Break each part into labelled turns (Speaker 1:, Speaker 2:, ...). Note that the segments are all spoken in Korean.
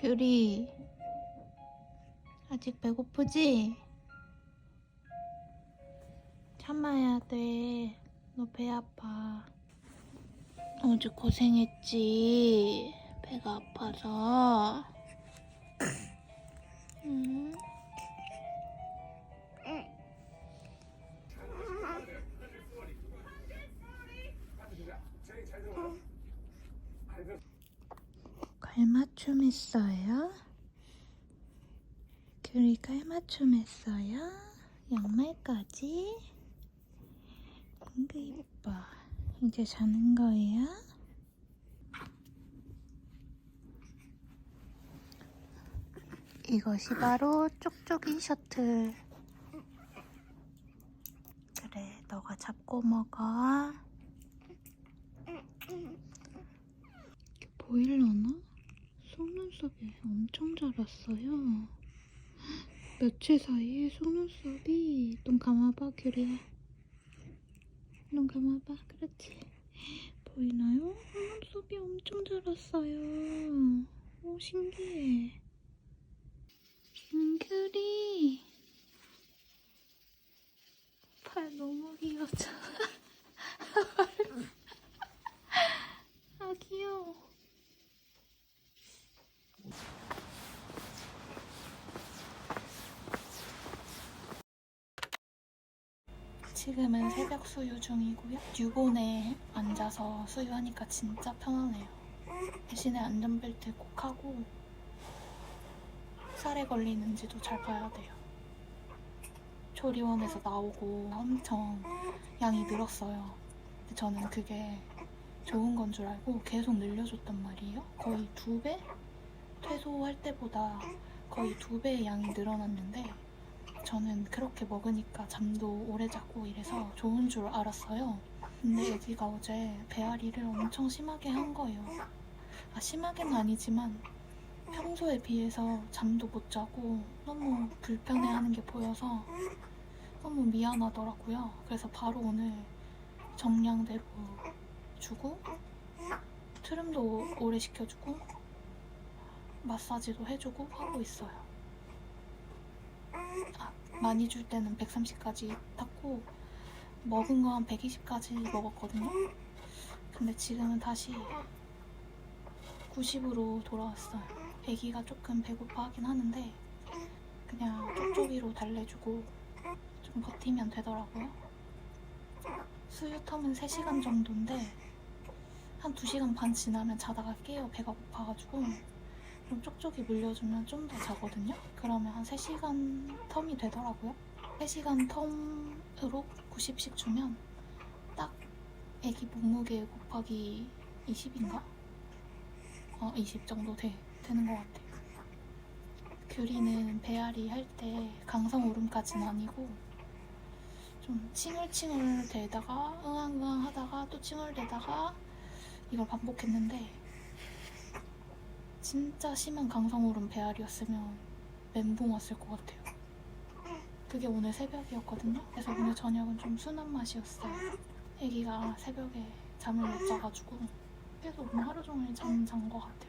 Speaker 1: 귤이 아직 배고프지? 참아야 돼. 너 배 아파. 어제 고생했지. 배가 아파서. 응? 맞춤 했어요? 귤이 깔맞춤 했어요? 양말까지? 이거 이뻐. 이제 자는 거예요? 이것이 바로 쪽쪽이 셔틀. 그래, 너가 잡고 먹어. 보일려나? 속눈썹이 엄청 자랐어요. 며칠 사이에 속눈썹이 눈 감아봐, 귤이야. 눈 감아봐, 그렇지. 보이나요? 속눈썹이 엄청 자랐어요. 오, 신기해. 김귤이. 팔 너무 귀엽죠? 아, 귀여워. 지금은 새벽 수유 중이고요. 유본에 앉아서 수유하니까 진짜 편하네요. 대신에 안전벨트 꼭 하고 살에 걸리는지도 잘 봐야 돼요. 조리원에서 나오고 엄청 양이 늘었어요. 근데 저는 그게 좋은 건 줄 알고 계속 늘려줬단 말이에요. 거의 두 배? 퇴소할 때보다 거의 두 배의 양이 늘어났는데 저는 그렇게 먹으니까 잠도 오래 자고 이래서 좋은 줄 알았어요. 근데 여기가 어제 배앓이를 엄청 심하게 한 거예요. 아, 심하게는 아니지만 평소에 비해서 잠도 못 자고 너무 불편해하는 게 보여서 너무 미안하더라고요. 그래서 바로 오늘 정량대로 주고 트림도 오래 시켜주고 마사지도 해주고 하고 있어요. 아, 많이 줄 때는 130까지 탔고 먹은 거 한 120까지 먹었거든요. 근데 지금은 다시 90으로 돌아왔어요. 아기가 조금 배고파하긴 하는데 그냥 쪽쪽이로 달래주고 좀 버티면 되더라고요. 수유 텀은 3시간 정도인데 한 2시간 반 지나면 자다가 깨요. 배가 고파가지고 그럼 쪽쪽이 물려주면 좀 더 자거든요. 그러면 한 3시간 텀이 되더라고요. 3시간 텀으로 90씩 주면 딱 애기 몸무게 곱하기 20인가? 어, 20 정도 돼, 되는 것 같아요. 규리는 배앓이 할 때 강성 울음까지는 아니고 좀 칭얼칭얼 대다가 응앙응앙 하다가 또 칭얼대다가 이걸 반복했는데 진짜 심한 강성울음 배앓이였으면 멘붕 왔을 것 같아요. 그게 오늘 새벽이었거든요. 그래서 오늘 저녁은 좀 순한 맛이었어요. 아기가 새벽에 잠을 못 자가지고 계속 오늘 하루 종일 잠잔것 같아요.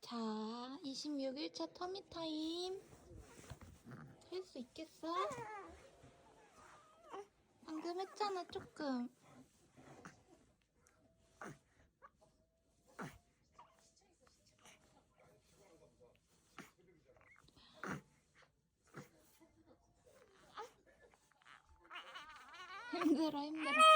Speaker 1: 자, 26일차 터미 타임. 할 수 있겠어? 방금 했잖아, 조금. 힘들어, 힘들어.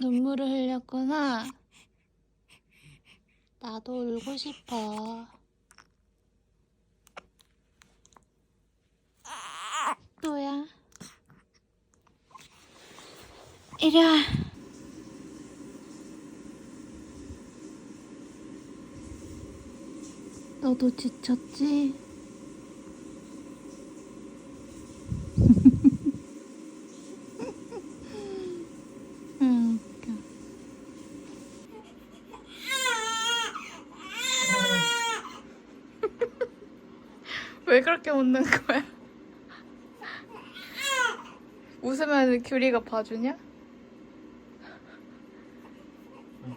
Speaker 1: 눈물을 흘렸구나. 나도 울고 싶어. 또야. 이리 와. 너도 지쳤지? 왜 그렇게 웃는 거야? 웃으면 규리가 봐주냐?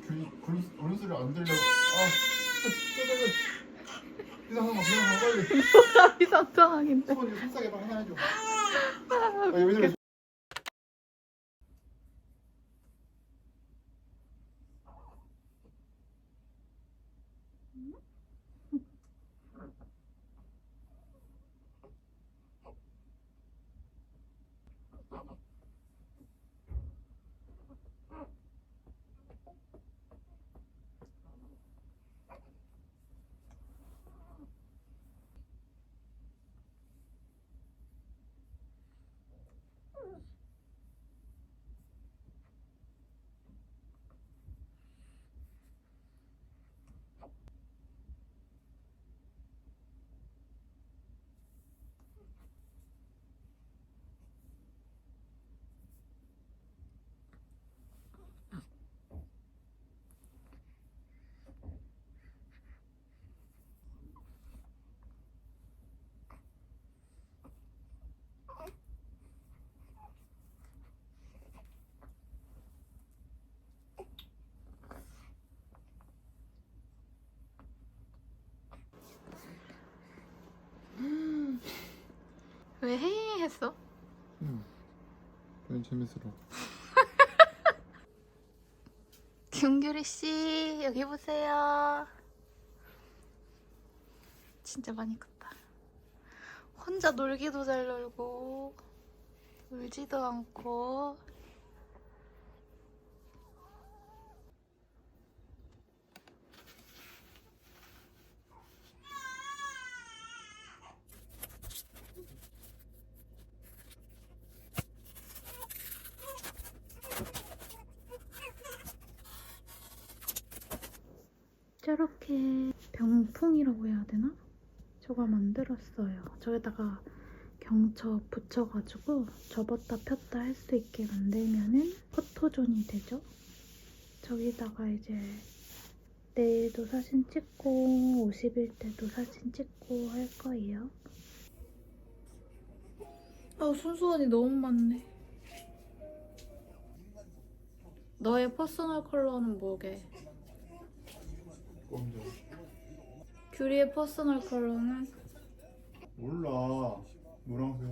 Speaker 2: 균이 그런 소리 안 들려. 아, 이상한 거 그냥 가 빨리.
Speaker 1: 뭐가 이상 상황인데.
Speaker 2: 소원 이거 속삭여 봐 하나 해줘. 아, 왜 저래?
Speaker 1: 왜 헤이 했어?
Speaker 2: 응. 그냥 재밌으라.
Speaker 1: 김규리 씨 여기 보세요. 진짜 많이 컸다. 혼자 놀기도 잘 놀고 울지도 않고 저렇게 병풍이라고 해야 되나? 저걸 만들었어요. 저기다가 경첩 붙여가지고 접었다 폈다 할 수 있게 만들면은 포토존이 되죠. 저기다가 이제 내일도 사진 찍고 50일 때도 사진 찍고 할 거예요. 아 순수원이 너무 많네. 너의 퍼스널 컬러는 뭐게?
Speaker 2: 검정.
Speaker 1: 규리의 퍼스널 컬러는
Speaker 2: 몰라. 노란색.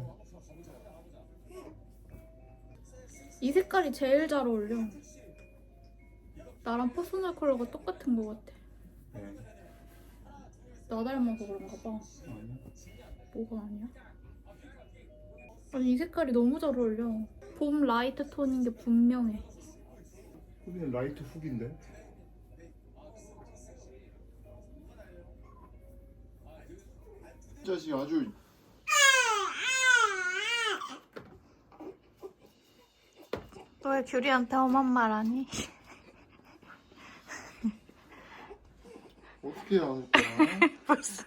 Speaker 1: 이 색깔이 제일 잘 어울려. 나랑 퍼스널 컬러가 똑같은 것 같아.
Speaker 2: 네.
Speaker 1: 나 닮아서 그런가 봐.
Speaker 2: 아니야.
Speaker 1: 뭐가 아니야? 아니 이 색깔이 너무 잘 어울려. 봄 라이트 톤인 게 분명해.
Speaker 2: 후기는 라이트 훅인데. 자식 아주
Speaker 1: 너왜 규리한테 험한 말 하니?
Speaker 2: 어떻게 해야 할까?
Speaker 1: 무슨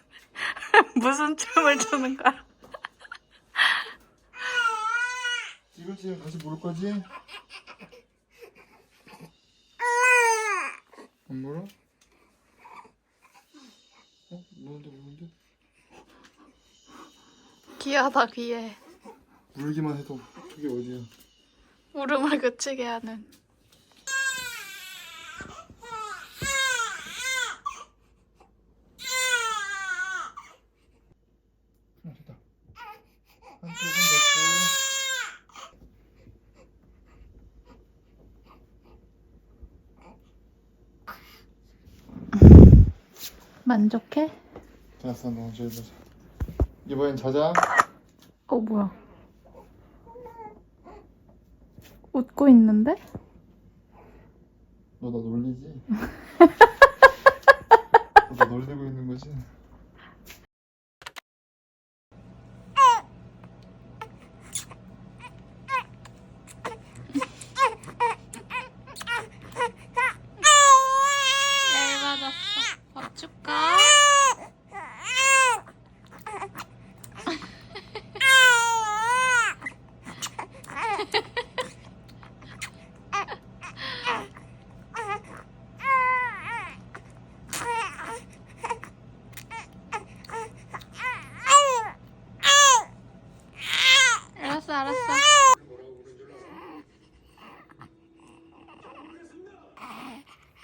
Speaker 1: 무슨 춤을 추는 거야?
Speaker 2: 이거 지금 다시 볼 거지? 안 물어? 어? 무는데 무는데?
Speaker 1: 귀하다 귀해.
Speaker 2: 물기만 해도 저게 어디야?
Speaker 1: 울음을 그치게 하는.
Speaker 2: 아, 됐다. 한쪽은 됐고.
Speaker 1: 만족해?
Speaker 2: 됐어, 너 이제 이제. 이번엔 자자.
Speaker 1: 어 뭐야? 웃고 있는데?
Speaker 2: 너 나 놀리지? 너 나 놀리고 있는 거지?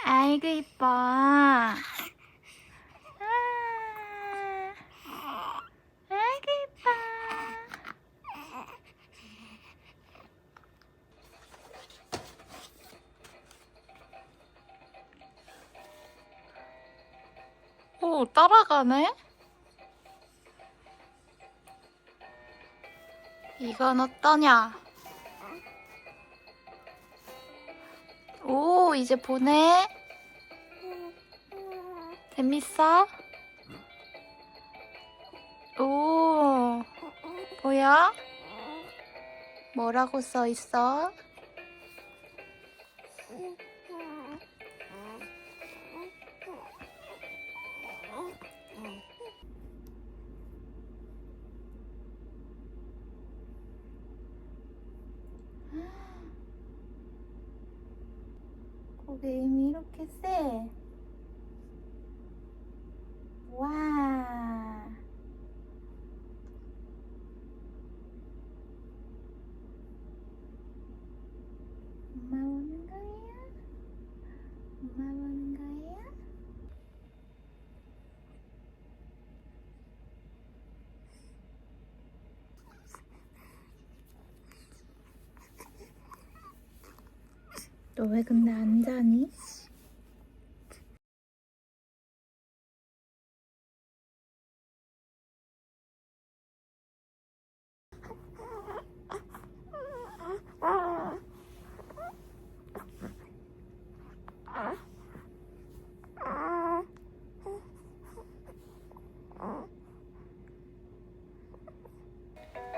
Speaker 1: 아이고 이뻐. 아, 아이고 이뻐. 오, 따라가네? 이건 어떠냐? 오, 이제 보내? 재밌어? 오, 보여? 뭐라고 써 있어? 고개임이 이렇게 세? 와. 엄마 오는 거야? 엄마 오는 거야? 너 왜 근데 안 자니?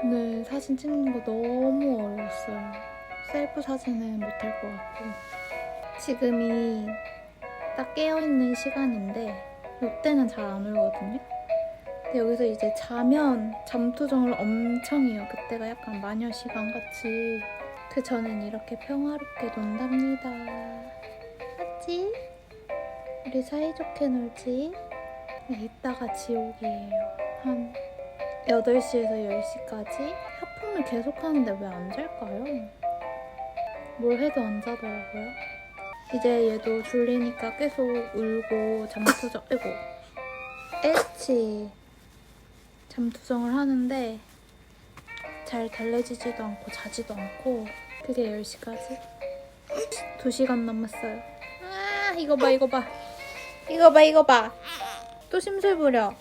Speaker 1: 오늘 사진 찍는 거 너무 어려웠어요. 셀프 사진은 못할 것 같고. 지금이 딱 깨어있는 시간인데, 이때는 잘 안 울거든요. 근데 여기서 이제 자면 잠투정을 엄청 해요. 그때가 약간 마녀 시간 같이. 그 전엔 이렇게 평화롭게 논답니다. 맞지? 우리 사이좋게 놀지? 네, 이따가 지옥이에요. 한 8시에서 10시까지 하품을 계속 하는데 왜 안 잘까요? 뭘 해도 안 자더라고요. 이제 얘도 졸리니까 계속 울고 잠투정, 아이고, 에치 잠투정을 하는데 잘 달래지지도 않고 자지도 않고 그게 10시까지 2시간 남았어요. 아, 이거 봐, 이거 봐. 이거 봐, 이거 봐. 또 심술 부려.